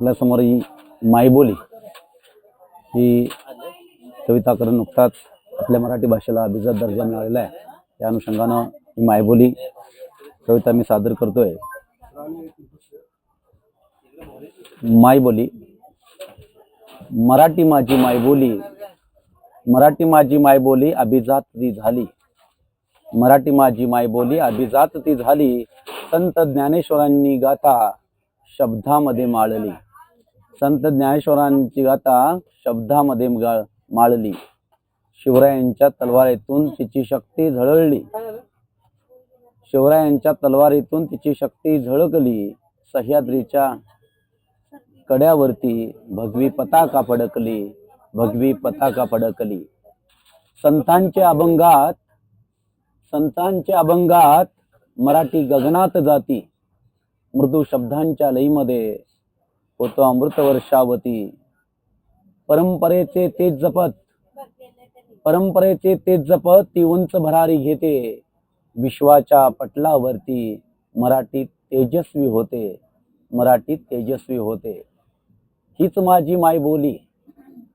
आपल्यासमोर ही मायबोली ही कविताकरण नुकताच आपल्या मराठी भाषेला अभिजात दर्जा मिळालेला आहे. त्या अनुषंगानं ही मायबोली कविता मी सादर करतोय. मायबोली मराठी माझी मायबोली मराठी माझी मायबोली अभिजात ती झाली. मराठी माझी मायबोली अभिजात ती झाली. संत ज्ञानेश्वरांनी गाथा शब्दामध्ये माळली. संत ज्ञानेश्वरांची गाथा शब्दामध्ये माळली. शिवरायांच्या तलवारीतून तिची शक्ती झळळली शिवरायांच्या तलवारीतून तिची शक्ती झळकली. सह्याद्रीच्या कड्यावरती भगवी पताका फडकली. भगवी पताका फडकली. संतांच्या अभंगात संतांच्या अभंगात मराठी गगनात जाती. मृदू शब्दांच्या लईमध्ये होतो अमृत वर्षावती. परंपरेचे तेज जपत परंपरेचे तेज जपत ती उंच भरारी घेते. विश्वाच्या पटलावरती मराठी तेजस्वी होते. मराठी तेजस्वी होते. हीच माझी मायबोली.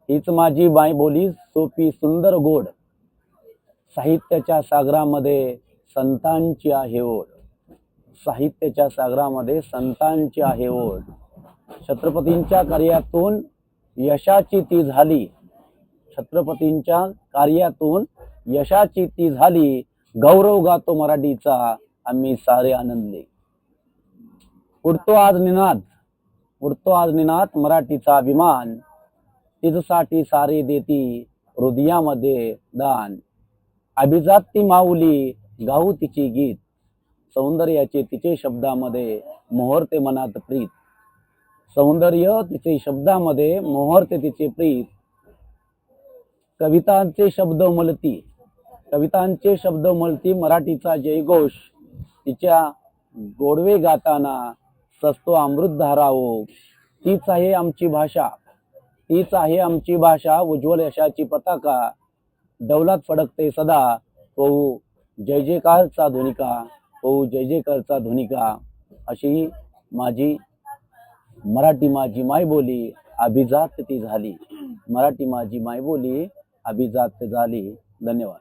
हीच माझी मायबोली सोपी सुंदर गोड. साहित्याच्या सागरामध्ये संतांची आहे ओढ. साहित्याच्या सागरामध्ये संतांची आहे ओढ. छत्रपतींच्या कार्यातून यशाची ती झाली. छत्रपतींच्या कार्यातून यशाची ती झाली. गौरव गातो मराठीचा आम्ही सारे आनंदले. उडतो आज निनाद उडतो आज निनाद मराठीचा अभिमान. तिजसाठी सारे देती हृदयामध्ये दान. अभिजात ती माऊली गाऊ तिची गीत. सौंदर्याचे तिचे शब्दामध्ये मोहरते मनात प्रीत. सौंदर्य तिचे शब्दामध्ये मोहरते तिचे प्रीत. कवितांचे शब्द मलती. कवितांचे शब्द मलती मराठीचा जयघोष. तिच्या गोडवे गाताना सस्तो अमृत धारावो. तीच आहे आमची भाषा. तीच आहे आमची भाषा उज्ज्वल यशाची पताका. डौलात फडकते सदा. होऊ जय जयकारचा ध्वनिका होऊ जय जयकारचा ध्वनिका अशी माझी मराठी माझी मायबोली अभिजात ती झाली. मराठी माझी मायबोली अभिजात झाली. धन्यवाद.